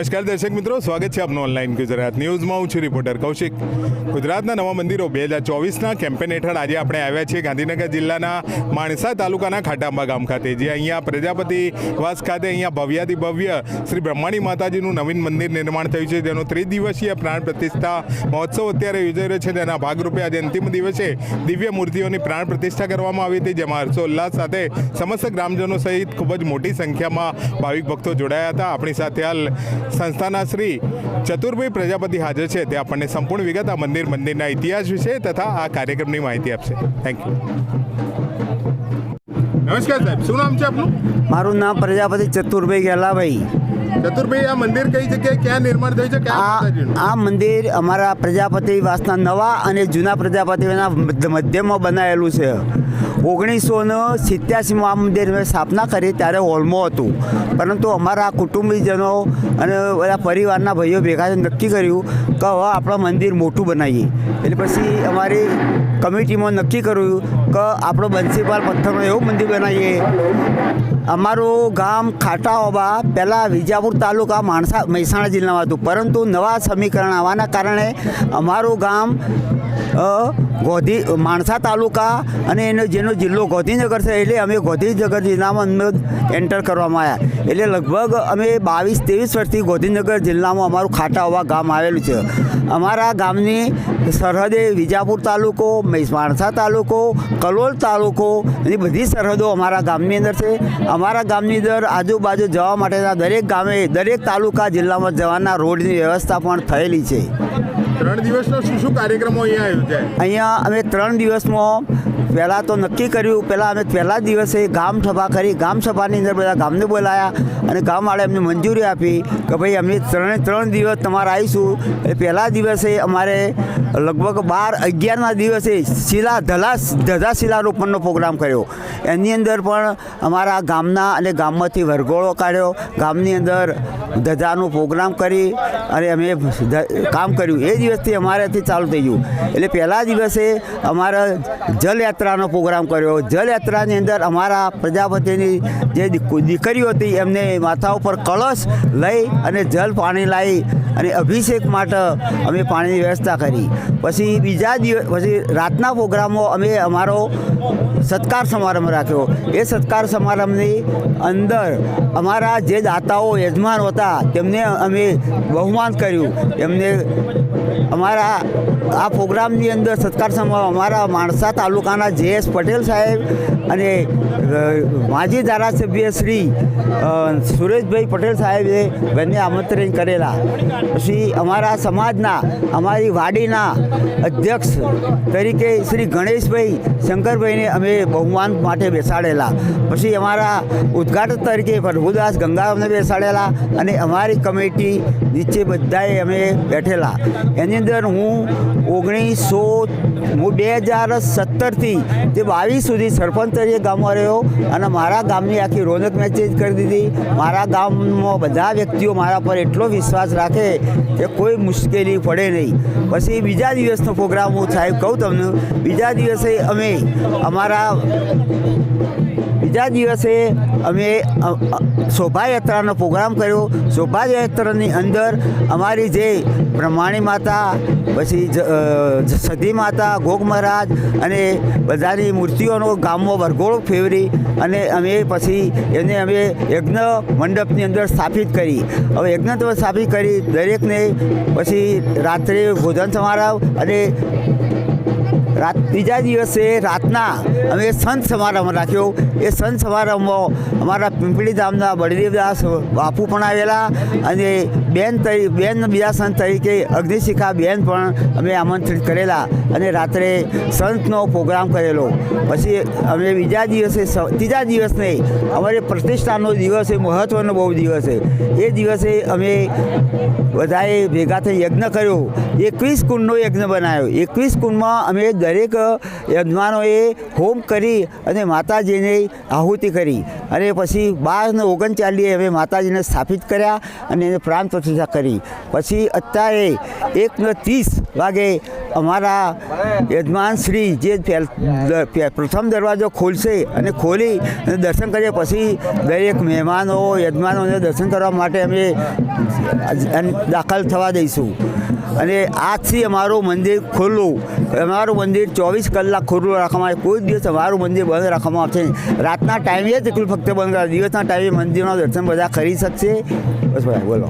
નમસ્કાર દર્શક મિત્રો, સ્વાગત છે આપનું ઓનલાઈન ગુજરાત ન્યૂઝમાં. હું છું રિપોર્ટર કૌશિક. ગુજરાતના નવા મંદિરો બે હજાર ચોવીસના કેમ્પેન હેઠળ આજે આપણે આવ્યા છીએ ગાંધીનગર જિલ્લાના માણસા તાલુકાના ખાટાંબા ગામ ખાતે, જે અહીંયા પ્રજાપતિ વાસ ખાતે અહીંયા ભવ્યાથી ભવ્ય શ્રી બ્રહ્માણી માતાજીનું નવીન મંદિર નિર્માણ થયું છે, જેનો ત્રિદિવસીય પ્રાણ પ્રતિષ્ઠા મહોત્સવ અત્યારે યોજાઈ રહ્યો છે તેના ભાગરૂપે આજે અંતિમ દિવસે દિવ્ય મૂર્તિઓની પ્રાણ પ્રતિષ્ઠા કરવામાં આવી હતી, જેમાં હર્ષોલ્લાસ સાથે સમસ્ત ગ્રામજનો સહિત ખૂબ જ મોટી સંખ્યામાં ભાવિક ભક્તો જોડાયા હતા. આપણી સાથે હાલ સંસ્થાના શ્રી ચતુરભાઈ પ્રજાપતિ હાજર છે. તે આપણને સંપૂર્ણ વિગત આ મંદિર મંદિરના ઇતિહાસ વિશે તથા આ કાર્યક્રમની માહિતી આપશે. થેન્ક યુ નમસ્કાર સાહેબ શું નામ છે આપનું? મારું નામ પ્રજાપતિ ચતુરભાઈ ગેલાભાઈ. ચતુરભાઈ આ મંદિર કઈ જગ્યાએ ક્યાં નિર્માણ થયું છે? આ આ મંદિર અમારા પ્રજાપતિ વાસના નવા અને જૂના પ્રજાપતિના મધ્ય- મધ્યમાં બનાવેલું છે. ઓગણીસો ને સિત્યાસીમાં આ મંદિર મેં સ્થાપના કરી ત્યારે હોલમાં હતું. પરંતુ અમારા કુટુંબીજનો અને બધા પરિવારના ભાઈઓ ભેગા નક્કી કર્યું કે હવે આપણે મંદિર મોટું બનાવીએ. એટલે પછી અમારી કમિટીમાં નક્કી કર્યું કે આપણો બંસીપાલ પથ્થરનું એવું મંદિર બનાવીએ. અમારું ગામ ખાટાઓબા, પહેલાં વિજાપુર તાલુકા માણસા મહેસાણા જિલ્લામાં હતું. પરંતુ નવા સમીકરણ આવવાના કારણે અમારું ગામ ગોધી, માણસા તાલુકા અને એનો જેનો જિલ્લો ગોધીનગર છે, એટલે અમે ગોધીનગર જિલ્લામાં અમે એન્ટર કરવામાં આવ્યા. એટલે લગભગ અમે બાવીસ, ત્રેવીસ વર્ષથી ગોધીનગર જિલ્લામાં અમારું ખાટાવા ગામ આવેલું છે. અમારા ગામની સરહદે વિજાપુર તાલુકો માણસા તાલુકો, કલોલ તાલુકો, એની બધી સરહદો અમારા ગામની અંદર છે. અમારા ગામની અંદર આજુબાજુ જવા માટેના દરેક ગામે, દરેક તાલુકા જિલ્લામાં જવાના રોડની વ્યવસ્થા પણ થયેલી છે. ત્રણ દિવસનો શું શું કાર્યક્રમો અહીંયા યોજાય અહીંયા અમે ત્રણ દિવસમાં પહેલાં તો નક્કી કર્યું, પહેલાં અમે પહેલા દિવસે ગામ સભા કરી, ગામ સભાની અંદર બધા ગામને બોલાયા અને ગામવાળા એમને મંજૂરી આપી કે ભાઈ અમે ત્રણે ત્રણ દિવસ તમારે આવીશું. એ પહેલા દિવસે અમારે લગભગ બાર અગિયારના દિવસે શિલા ધલા ધજા શિલારોપણનો પ્રોગ્રામ કર્યો. એની અંદર પણ અમારા ગામના અને ગામમાંથી વરઘોડો કાઢ્યો. ગામની અંદર ધજાનો પ્રોગ્રામ કરી અને અમે કામ કર્યું. એ દિવસથી અમારાથી ચાલુ થઈ ગયું. એટલે પહેલા દિવસે અમારા જલયાત્રાનો પ્રોગ્રામ કર્યો. જલયાત્રાની અંદર અમારા પ્રજાપતિની જે દીક- દીકરીઓ હતી, એમને માથા ઉપર કળશ લઈ અને જલ પાણી લાવી અને અભિષેક માટે અમે પાણીની વ્યવસ્થા કરી. પછી બીજા દિવસ પછી રાતના પ્રોગ્રામો અમે અમારો સત્કાર સમારંભ રાખ્યો. એ સત્કાર સમારંભની અંદર અમારા જે દાતાઓ યજમાન હતા, તેમને અમે બહુમાન કર્યું. એમને અમારા આ પ્રોગ્રામની અંદર સત્કાર સમારોહ અમારા માણસા તાલુકાના જે એસ પટેલ સાહેબ અને માજી ધારાસભ્ય શ્રી સુરેશભાઈ પટેલ સાહેબે બંને આમંત્રણ કરેલા. પછી અમારા સમાજના, અમારી વાડીના અધ્યક્ષ તરીકે શ્રી ગણેશભાઈ શંકરભાઈને અમે બહુમાન માટે બેસાડેલા. પછી અમારા ઉદ્ઘાટક તરીકે પ્રભુદાસ ગંગારામને બેસાડેલા અને અમારી કમિટી નીચે બધાએ અમે બેઠેલા. એની અંદર હું ઓગણીસો, હું બે હજાર સત્તરથી તે બાવીસ સુધી સરપંચ તરીકે ગામમાં રહ્યો અને મારા ગામની આખી રોનક મેં ચેન્જ કરી દીધી. મારા ગામમાં બધા વ્યક્તિઓ મારા પર એટલો વિશ્વાસ રાખે કે કોઈ મુશ્કેલી પડે નહીં. પછી બીજા દિવસનો પ્રોગ્રામ હું સાહેબ કહું તમને, બીજા દિવસે અમે અમારા, બીજા દિવસે અમે શોભાયાત્રાનો પ્રોગ્રામ કર્યો. શોભાયાત્રાની અંદર અમારી જે બ્રહ્માણી માતા પછી જ- સતી માતા, ગોગ મહારાજ અને બધાની મૂર્તિઓનો ગામમાં વરઘોડો ફેરવી અને અમે પછી એને અમે યજ્ઞ મંડપની અંદર સ્થાપિત કરી. હવે યજ્ઞ તો સ્થાપિત કરી દરેકને. પછી રાત્રે ભોજન સમારાવ અને રાત ત્રીજા દિવસે રાતના અમે સંત સમારંભ રાખ્યો. એ સંત સમારંભમાં અમારા પિંપળી ધામના બળદેવદાસ બાપુ પણ આવેલા અને બેન તરી, બેન બીજા સંત તરીકે અગ્નિશિખા બેન પણ અમે આમંત્રિત કરેલા અને રાત્રે સંતનો પ્રોગ્રામ કરેલો. પછી અમે બીજા દિવસે ત્રીજા દિવસને અમારે પ્રતિષ્ઠાનો દિવસ એ મહત્ત્વનો બહુ દિવસ છે. એ દિવસે અમે બધાએ ભેગા થઈ યજ્ઞ કર્યો. એકવીસ કુંડનો યજ્ઞ બનાવ્યો. એકવીસ કુંડમાં અમે દરેક યજમાનોએ હોમ કરી અને માતાજીને આહુતિ કરી. અને પછી બારને ઓગણચાલીએ અમે માતાજીને સ્થાપિત કર્યા અને એને પ્રાણ પ્રતિષ્ઠા કરી. પછી અત્યારે એકને ત્રીસ વાગે અમારા યજમાન શ્રી જે પ્રથમ દરવાજો ખોલશે અને ખોલી અને દર્શન કરીએ પછી દરેક મહેમાનો, યજમાનોને દર્શન કરવા માટે અમે દાખલ થવા દઈશું. અને આજથી અમારું મંદિર ખુલ્લું. અમારું મંદિર ચોવીસ કલાક ખુલ્લું રાખવામાં આવે. કોઈ દિવસ અમારું મંદિર બંધ રાખવામાં આવશે રાતના ટાઈમે જ એટલું ફક્ત બંધ કરાવે દિવસના ટાઈમે મંદિરના દર્શન બધા કરી શકશે. બસ ભાઈ બોલો.